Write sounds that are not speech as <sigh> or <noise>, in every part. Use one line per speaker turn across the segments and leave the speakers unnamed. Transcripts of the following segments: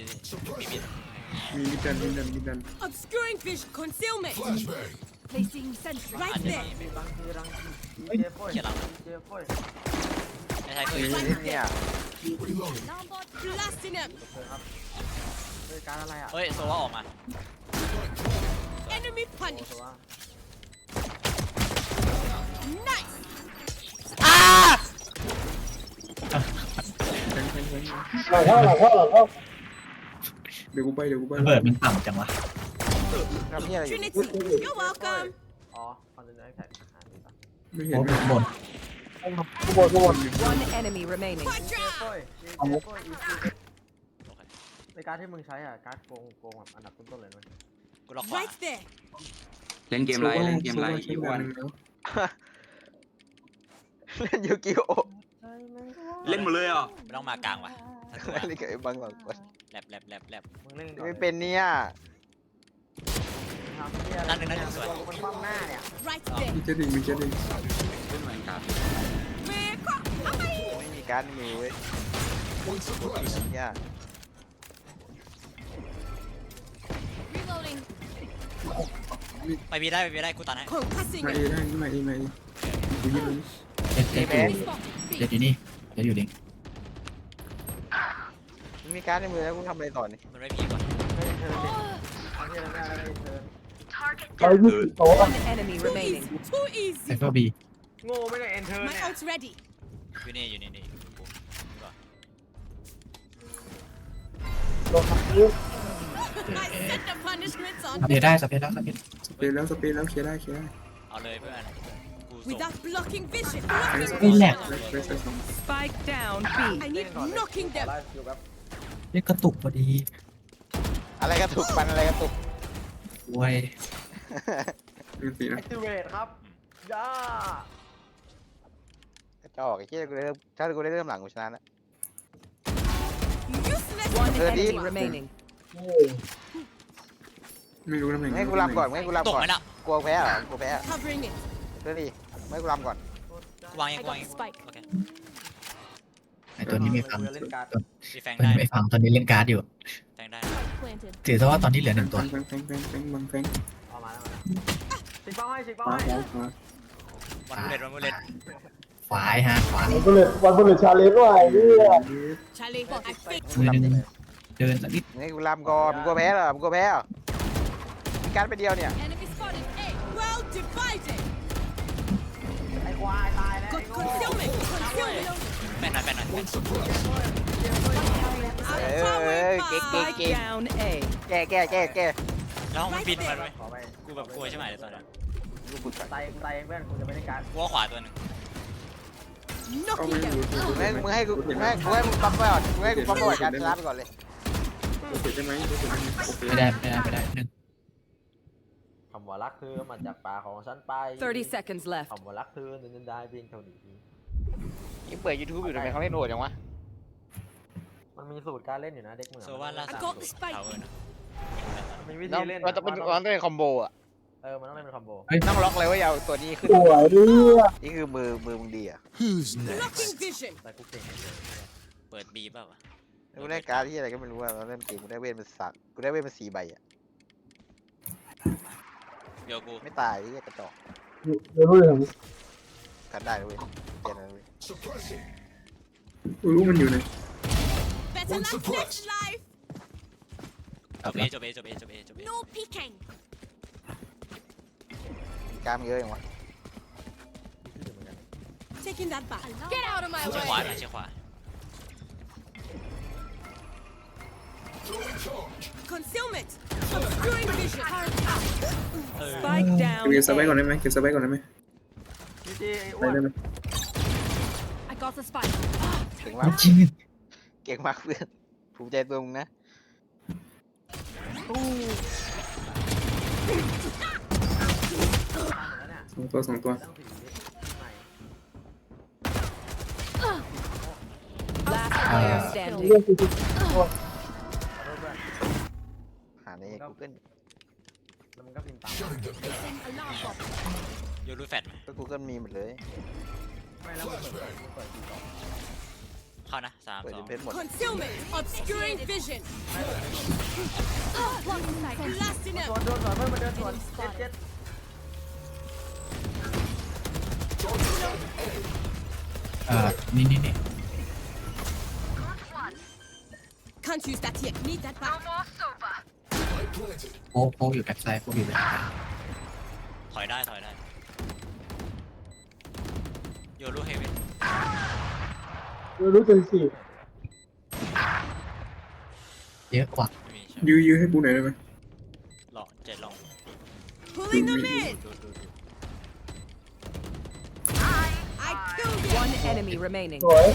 มีมีด
มีมิดดันมิดดันมิดดัน
Obscuring vision. Concealment.
Placing sentry.
อา
Right
จจะ
there.
มี
รังทีรังทีเจฟโป้ย
เขียนหลัง
เจฟโป้ย
ไม่ใช่เคย
เล่นเนี่ย
Alarm bot.
Blasting him.
เชิญครับเฮ้ยการอะไรอะ
เฮ้ยโซว่าออกมา
Enemy
โอ้
punished.
โหว่า
Nice.
แทงแทงแทง
หลังเข้าหลังเข้าหลังเข้า
เดี๋ยวกูไปเดี๋ยวกูไประ
เบิดมันต่ำจังวะ
ทำเนี่ยอะไรอยู่
Trinity. You're welcome.
อ๋อคอนเทนเนอร์แท็กหาดีป่ะ
ไม่เห็น
โอ้
ไม่
บน
ข้างบนข้างบน
One enemy remaining.
เจฟ
Quadra.
โป้ยเจฟโป้ยอีซีในการดที่มึงใช้อะการ์ดโกงโกงแบบอันดับต้นๆเลยมัน
กูล็อกขวา
Right there.
เล่นเกมไรเล่นเกมไร
ใช้
อี
งา
วันน
แล้ว
เล่นยูกิโอ
เล่นหมดเลยเหรอะ
ไม่ต้องมากลางว่ะถ้ากู
เล่นกับไอ้บังหลังก่อน
แลบแลบแลบแลบ
มึงเล่นก่อน
ไม่เป็นเนี่ย
ทำเหี้ยอะไร
นั่นหนึ่งนั่นหนึ่งสวย
มันคว่ำหน้าเนี่ย
Right
哦
there.
มีเจ็ดดิมีเจ็ดดิ
เล่นเหมือนกัน
Where? Amai.
ไม่มีการดในมือเว้ยเนี่ย
Reloading.
ไปบีได้ไปบีได้กูตันให้
Concussing
มาเอ
him.
ได้มาเอมาเอกูยิงมัน
เจ็ดเจ็ดอยู่
Spot.
เจ็ดอยู่นี่เจ็ดอยู่นี่
ไมีการดในมือแล้วกูทำอะไรต่อนี่
มันไม่พีกว่า
ไม่ได้เทิร์นดิทำเหี้ยอะไรไม่ได้ไม่ได้เทิร์น
ไปยี่สิบโต๊ะ
One enemy remaining.
Too
ไซ
easy.
เฟอร์บี
โง่ไม่ได้เอนเทิร์
My
เนี่ย
ult's ready.
อยู่นี่อยู่นี่นี่กู
โดนทำนี้
I set the punishments
ส
on
เปรย์ได้สเปรย์แล้วสเปรย์
สเปรย์แล้วสเปรย์แล้วเคลียร์ได้เคลียร์ได้
เอาเลยเพื่อนกูส่ง
without blocking vision.
แทง
Blocking
สอง
แหลก
แทงแทงสอง
Spike down B.
I need knocking them.
ไล่อยู่แบบ
เรียกกระตุกพอดี
อะไรกระตุกปันอะไรกระตุก
เว้ย
หนึ่งสี่นะ
แอคทีเวตครับย่าก
ระจอกไอ้เหี้ยกูได้เริ่มถ้ากูได้เริ่มหลังกูชนะแล้ว
Useless.
One
Thirty.
enemy remaining.
ไม่รู้ตำแหน่ง
ไม่ให้กูรำก่อนไม่ให้กู
ต
รำ
ก
ก่อน
ไหมน่ะ
กลัวแพ้เหรอกลัวแพ้
Covering it.
เดี๋ยวดิไม่ให้กูรำก่อน
กูวางเอง
I
กูวาง
got
เอง
the spike.
โอเค
ไอตัวนี้ไม่ฟัง
เล่นการ์ด
มีแฟง
ตัว
ได้
นี้ไม่ฟังตอนนี้เล่นการ์ดอยู่
แฟงได้
Planted.
ถือซะว่าตอนนี้เหลือหนึ่ง
แท
ตัว
งแทงแทงแทงแทงบังแทง
เอามาแล้วมาแล้วสิบเป้าให้สิบ
ข
เป้าวาให้
ขวาขวา
วันบุเลตวันบุเลต
ขวาไอ้ฮะขวา
วันบุลเลตวันบุลเลตชาเลนจ์ว่ะไอ้เนี่ย
Charlie, I fixed
มือหนึ่งเดินสักนิด
ไม่ให้กูรำก่อนมึงกลัวแพ้เหรอมึงกลัวแพ้เหรอมีการดไปเดียวเนี่ย
Enemy spotted. A.
well divided.
ไอ้ควายตายแล้วไอ้
Got
โง่
concealment. Concealment.
แม่นหน่อยแม่นหน่อยแม่น
เออเออ
powering
เก่งเก่ง
by.
เก่ง
Down A.
แก้แก้แก้แก้
แล้วมันบินมาด้วย
ขอไป
กูแบบกลัวใช่ไหมเดี๋ยวตอนนั้น
ลูกบุตรก่น
ตายตายเพื่อนกูจะไม่ได้การ
กูว่าขวาตัวหนึง
Knock
ไม่
them.
รู้ถูก
มึงให้มึงให้กู
ถูก
มึ
เห็น
ง
ไหม
ให้กูให้มึงปั๊มไปก่อนมึงให้กูปั๊มไปก่อนการชนะไปก่อนเลย
ถูกเห็นไหมถูกเห็นไหมโอเค
ไม่ได้ไม่ได้ไม่ได้หนึ่ง
คำว่ารักเธอมาจากปากของฉันไป
30 seconds left.
คำว่ารักเธอนั้นได้เพียงเท่านี้
ยังเปิด YouTube อยู่ทำไมเขาเล่นโหดจังวะ
มันมีสูตรการเล่นอยู่นะเด็กเหมือน
โซว่าล่าสุด
I got the spike
เผาเออนะ
มันมีวิ
ต้
ธี
อง
เล่น
มันต้องเป็นมันต้องเป็นคอมโบอะ
เออมันต้องเล่นเป็นคอมโบ
ต้องล็อกเลยว่าอย่าเอาตัวนี้ขึ้น
สวยดิ
นี่คือมือมือมึงดีอะ
Blocking vision.
แต่กูเก่ง
เปิดบีเปล่าวะ
กูได้การดที่อะไรก็ไม่รู้อะเราเล่นเกมกูได้เวทมาสักกูได้เวทมาสี่ใบอะ
เดี๋ยวกู
ไม่ตายไอ้เหี้ยกระจอก
เดี๋ยวรู้เลย
กันได้เลยเว้ยเปลี่ยนเลยเว้ย
กูรู้มันอยู่ไหน
Better luck next life.
จบเอจบเอจบเอจบเอจบเอ
No peeking.
การดมันเยอะอย่างวะ
Taking that back.
Get out of my
เชี่ยขวาห
way.
น่อยเชี่ยขวา
Concealment. Obscuring vision.
เออ
Spike
เก็
down.
บสไป
A.
ก่อนได้ไหมเก็บสไปก่อนได้ไหม
พี่จีไอ้อ้
ไป
วน
ได้ไหม
I got the spike.
เก่งมาก
จริง
เก่งมากเพื่อนภูมิใจตัวมึงนะ
สองตัวสองตัว
ตั้งสี่วิใหม่
Last player
เรื่
standing.
องคือ
ขอโทษเพื่อน
หาใน Google
แล้วมันก็พิมพ์ตาม
Alarm bot.
โยนรูแฟดไหม
ก็ Google มีหมดเลย
ไม่แล้วมันเปิดมันเปิดสี่สอง
เข้านะสาม
เปิด
สอง
เพชรหมด
Concealment. Obscuring vision. Blasting
ส
him.
วนโดนสวนเพื่อนมาเดินสวนเจ็ดเจ็ด
เอ่อนี่นี่นี่
Can't use that yet. Need that back.
โป๊ะโป๊ะอยู่แบ็คไซด์โป๊ะอยู่แบ็คไซด์
ถอยได้ถอยได้ โยรูเฮเวน
รู้จักสิ
เยอะกว่า
ไม่มีใช่
ยื้อยื้อให้กูหน่อยได้ไหม
ลองเจ็ดลอง
Pulling them in.
ดูดูดู
I killed him.
One enemy remaining.
สวย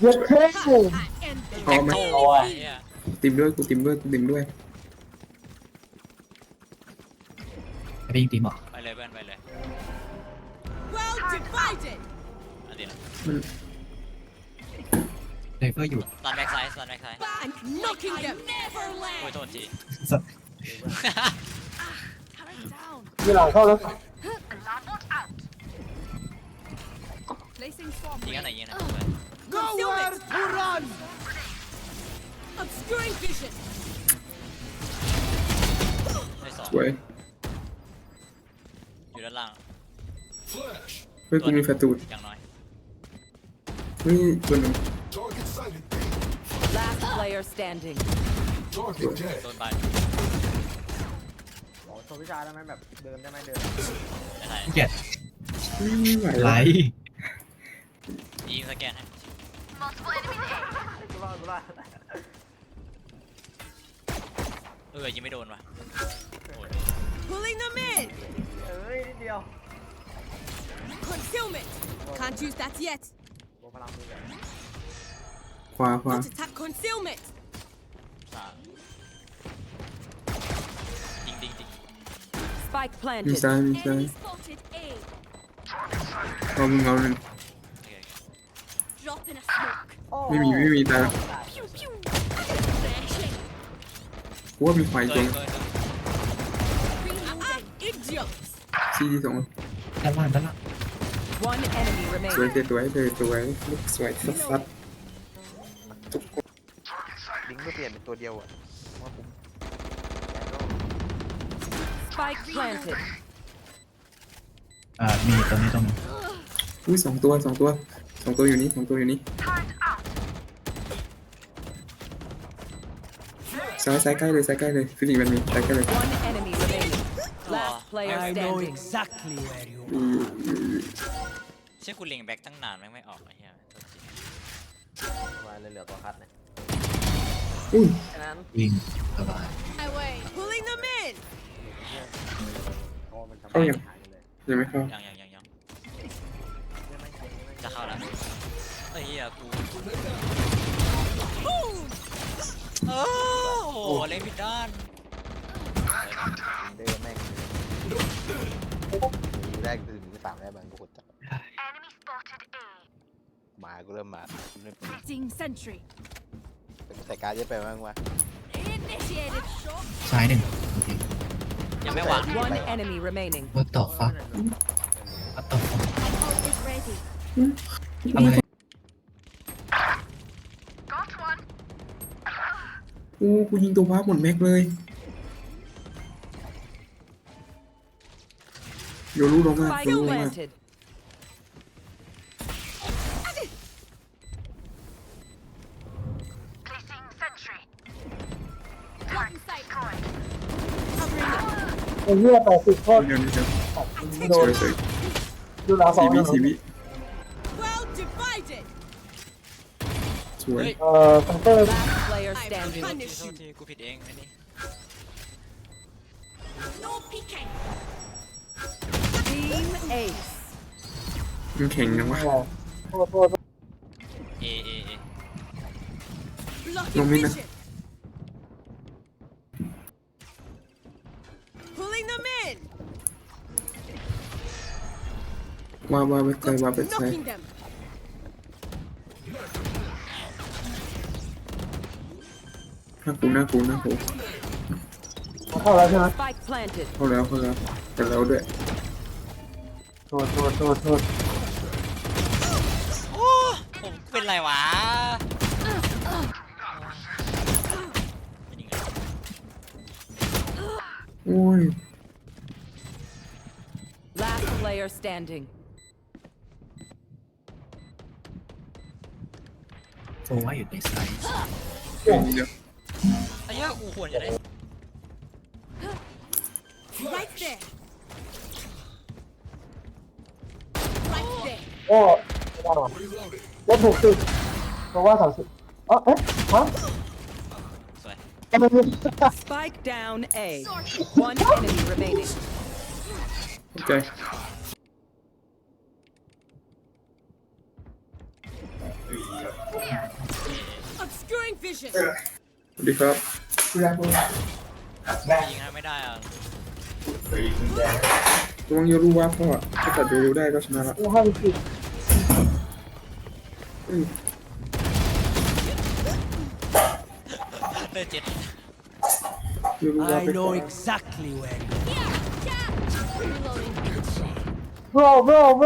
เย็ดเท่
I end them.
พร้อมไหม
โอ้ยเนี่ย
ติมด้วยกูติมด้วยกูติมด้วย
ไปยิงตีหมอ
ไปเลยเพื่อนไปเลย
Well divided.
อัน
เลเฟอร์อยู่
ตันแบ็กไซด์ตันแบ็กไซด์
And knocking them. Never
โอ้ย
land.
โทษที
มีหลังเข้าแล้ว
Placing swarm.
ยิงกันไหนยิงกันไหน
Concealment. Obscuring vision.
ได้สอง
สวย
อยู่ด้านล่าง
เฮ้ยกูมีแฟตูด
อย่างน้อย
นี่ตัวหนึ่ง
Last player standing.
โดนไป
โอ้โชว์วิชาได้ไหมแบบเดินได้ไหมเดิน
ไม่ไหน
เกลียด
ไม่ไหว
ไหล
ยิงสแกนให้
กูรอดกูรอด
เออยิงไม่โดนว่ะโอ้ย
Pulling them in.
เอ้ยนิดเดียว
Concealment. Can't use that yet.
โอ้พลังมือแบบ
ขวาขวา
Not attack concealment.
สามยิงยิงยิง
Spike
มี
planted.
ซ้ายมีซ้าย
spotted A.
เอามึงเอาหนึ่ง
โอเคโอเค
Drop in a smoke.
โอ้
ไม่มีไม่มีตายแล้ว
Pew pew. Refreshing.
กูว่ามีควาย
เกิ
ตัวน
เกินเกิน
Ah, idiots.
ซีที่สอง
ด้านล่างด้านล่าง
One enemy
สวย
remaining.
สวยสวยสวยลูกสวยสัสสัสทุกคน
ลิงก์ก็เปลี่ยนเป็นตัวเดียวอะว่าผม
Spike planted.
อ่ามีตัวนี้ตรงนี้
อุ้ยสองตัวสองตัวสองตัวอยู่นี่สองตัวอยู่นี่ซ้ายซ้ายใกล้เลยซ้ายใกล้เลยฟิลิปมันมีซ้ายใกล้เลย
One enemy remaining. Last player standing.
อืมอืม
เชื่อกูเล็งแบ็กตั้งนานแม่งไม่ออกไอ้เหี้ยโทษที
มาเลยเหลือตัวคัดเนี่ย
อุ้ย
แค่นั้น
วิ่งสบาย
Away. Pulling them in.
โอ้มันทำ
เข้ายัง
หายไปเลย
ยังไม่เข้า
ยังยังยังยังจะเข้าแล้วเฮ้ยเหี้ยกู
Boom.
โอ้โหเล่นผิดด้าน
เดินแม่งมีแรกถึงมีสามได้บางกูกดจับ มากูเริ่มมากูเริ่ม
Acting sentry.
ใส่การดเยอะไปบ้างวะ
Initiated shot.
ซ้ายหนึ่งโอเค
ยังไม่วาง
One enemy remaining.
ว่าต่อฟักว่าต่อฟัก
Ult is ready.
ทำอะไร
อู้กูยิงตัวว้าหมดแม็กเลยโยรู้ลงมาก
Spike
โยรู้ลงมาก
planted.
อ้เหี้ยแปดสิบโคตร
เดี๋ยวนี้เดี๋ยว
โด
ส
น
วยสวย
ดูหลังสอ
สี
ง
วิสีวิ
Well divided.
สวย
เอ่อซังเตอร์
Last player
I
standing.
โท
punish
ษ
you.
ทีกูผิดเองไอ้นี่
No peeking.
Team Ace.
มันแข็งนะวะ
โทษโทษ
เอเอเอ
Blocking
No, Mina.
vision.
ว่าว่าไปไกลว่าไปไกล
Knocking them.
หน้ากูหน้ากูหน้ากู
เข้าแล้วใช่ไหม
Spike planted.
เข้าแล้วเข้าแล้วแต่แล้วด้วย
โทษโทษโทษโทษ
โอ้ผมเป็นอะไรวะไม่ยิงเลย
โอ้ย
Last player standing.
โซว่าอยู่ในไซส์
เดี๋ยวเดี๋ยว
ไอ้เหี้ยกูควรจะได้
Right there. Right there.
โอ้ไม่ได้หรอลบหกสิบเพราะว่าสามสิบอ๋อเอ๊ะฮะ
สวย
อะไรเนี่ย
Spike down A. One enemy remaining.
Vision.
สวัสดีครับ
ยิงให้ไม่ได้อะ
ระวังโยรู้ว่าพ่อถ้าตัดโยรู้ได้ก็ชนะละ
โอ้ห้าสิบ
อืม
เลือดเจ็ด
โยรู้ว่าไปก่อน
exactly where.
Reloading.
โบรโบ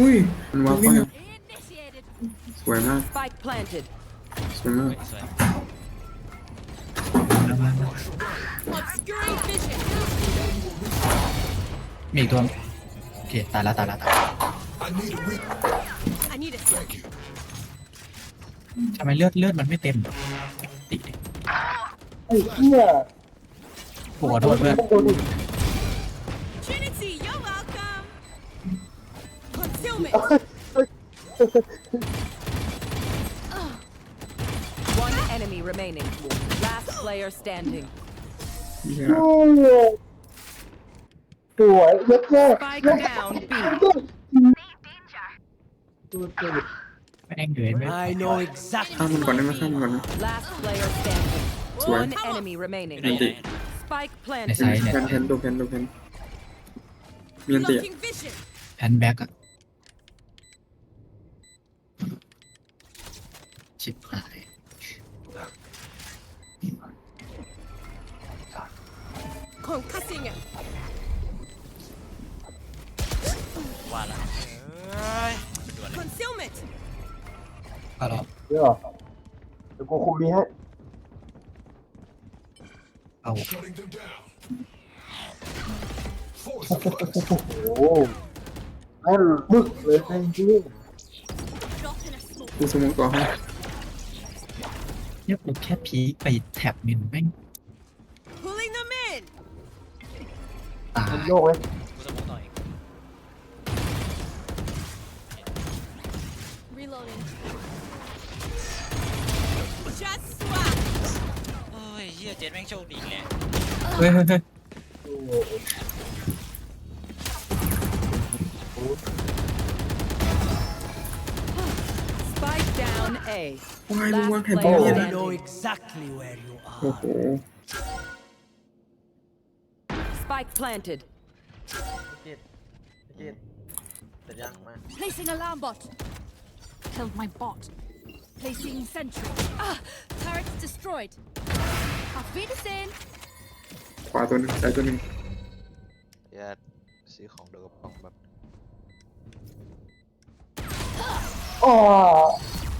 อุ้ยมันว่าพ่อ
Initiated.
สวยมาก
Spike planted.
สวยมาก
สวย
Obscuring vision.
มีอีกตัวโอเคตายละตายละตายละ
I need a sec.
ทำไมเลือดเลือดมันไม่เต็มติดิ
ไอ้เหี้ย
ปวดโทษเพื่อน
โดนอีก
Concealment. <laughs>
One enemy remaining. Last player standing.
เนี่ย
โอ้ยสวยเย็ดแย่
Spike down B.
ตัวเจ๋ง
แม่งเหนื่อยไหม
I know exactly.
ข้ามมันก่อนได้ไหมข้ามมันก่อนนะ
Last player standing.
Swear.
One enemy remaining.
ไหนไหน
Spike
ใน
planted.
ไซส์เนี่ย
แพนแพนตัวแพนตัวแพนมีอันติอะ
Blocking vision.
แพนแบ็กอะ ชิบหาย
Concussing it.
ว่าแล้วเอ้ยด่วนเลย
Concealment.
ก็รอ
เดี๋ยวเดี๋ยวกูคุมดีให้
เอา
โอ้โหแม่นบึกเลยจริง
Drop in a smoke.
กูสมองต่อให้
เนี่ยกูแค่พีคไปแท็บมินแม่ง
Pulling them in.
ตา
ๆมัน
ย
โยกเลย
กูสมองต่ออีก
Reloading. Just swap.
โอ้ยเฮียเจ็ดแม่งโชคดีเลย
เฮ้ยเฮ้ยเฮ้ย
โอ้โห
Spike down A.
ว้ายมึงวาง
Last
แผน
player
เพี้ยน
I
standing.
know exactly where you
โอ้
are.
โห
Spike planted.
กิดกิดเสร็จยังมา
Placing alarm bot. Killed my bot. Placing sentry. Ah, turrets destroyed. Auf Wiedersehen.
ขวาตัวหนึ่งซ้ายตัวหนึ่ง
อย่าซื้อของเดยวกระป๋องแบบ
อ๋อ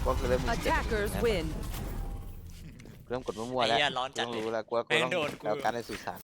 ว่าคือเริ่มมึงเจ็บ
Attackers win.
เริ่มกดมั่วๆแล้ว
ไอ้เหี้ยร้อนจัด
กู
เลย
ต้องรู้แล้วกูว่ากู
แม่ง
ต้อง
โดนกู
เอาการในสุสาน